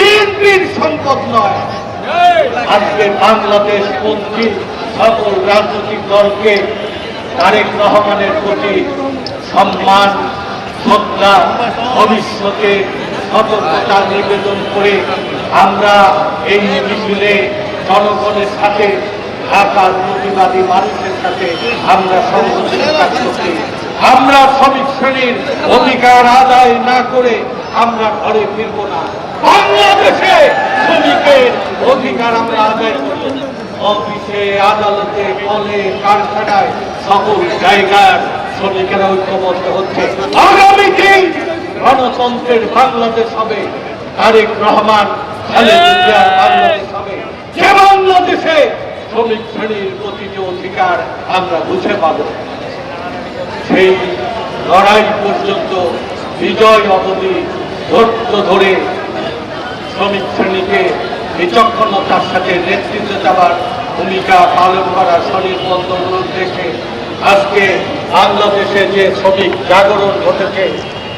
বিএনপির সম্পদ নয়। আজকে বাংলাদেশ পন্থী সকল রাজনৈতিক দলকে তারেক রহমানের প্রতি সম্মান শ্রদ্ধা ভবিষ্যতে সতর্কতা নিবেদন করে আমরা এই মিছিলে জনগণের সাথে ঢাকার প্রতিবাদী মানুষের সাথে আমরা সংগঠনের আমরা শ্রমিক শ্রেণির অধিকার আদায় না করে আমরা ঘরে ফিরব না। বাংলাদেশে শ্রমিকের অধিকার আমরা আদায় করব অফিসে, আদালতে কলে কারখানায় সকল জায়গার শ্রমিকেরা ঐক্যবদ্ধ হচ্ছে। আগামী দিন গণতন্ত্রের বাংলাদেশ হবে, তারেক রহমান যে বাংলাদেশে শ্রমিক শ্রেণির প্রতিটি অধিকার আমরা বুঝে পাব। সেই লড়াই পর্যন্ত বিজয় অবধি ধৈর্য ধরে শ্রমিক শ্রেণীকে বিচক্ষণতার সাথে নেতৃত্ব দেওয়ার ভূমিকা পালন করার স্বনির্বন্ধ উদ্দেশ্যে আজকে বাংলাদেশে যে শ্রমিক জাগরণ ঘটেছে,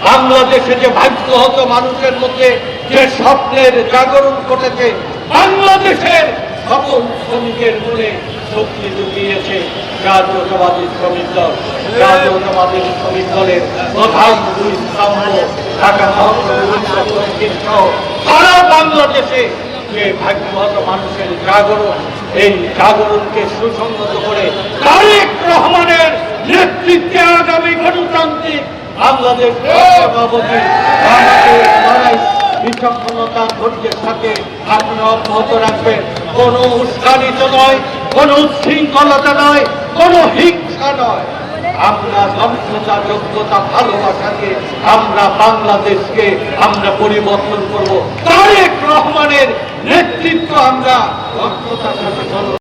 বাংলাদেশে যে ভাগ্য হতো মানুষের মধ্যে যে স্বপ্নের জাগরণ ঘটেছে, বাংলাদেশের সকল শ্রমিকের মনে শক্তি জুগিয়েছে জাতীয়তাবাদী শ্রমিক দল। জাতীয়তাবাদী শ্রমিক দলের প্রধান দুই স্তম্ভ ঢাকা মহানগর সারা বাংলাদেশে যে ভাগ্যবত মানুষের জাগরণ, এই জাগরণকে সুসংগত করে তারেক রহমানের নেতৃত্বে আগামী গণতান্ত্রিক কোনো উস্কানিত নয়, কোনো উচ্ছৃঙ্খলতা নয়, কোনো হিংসা নয়। আমরা দক্ষতা যোগ্যতা ভালোবাসাকে, আমরা বাংলাদেশকে আমরা পরিবর্তন করব। তারেক রহমানের নেতৃত্ব আমরা দক্ষতার সাথে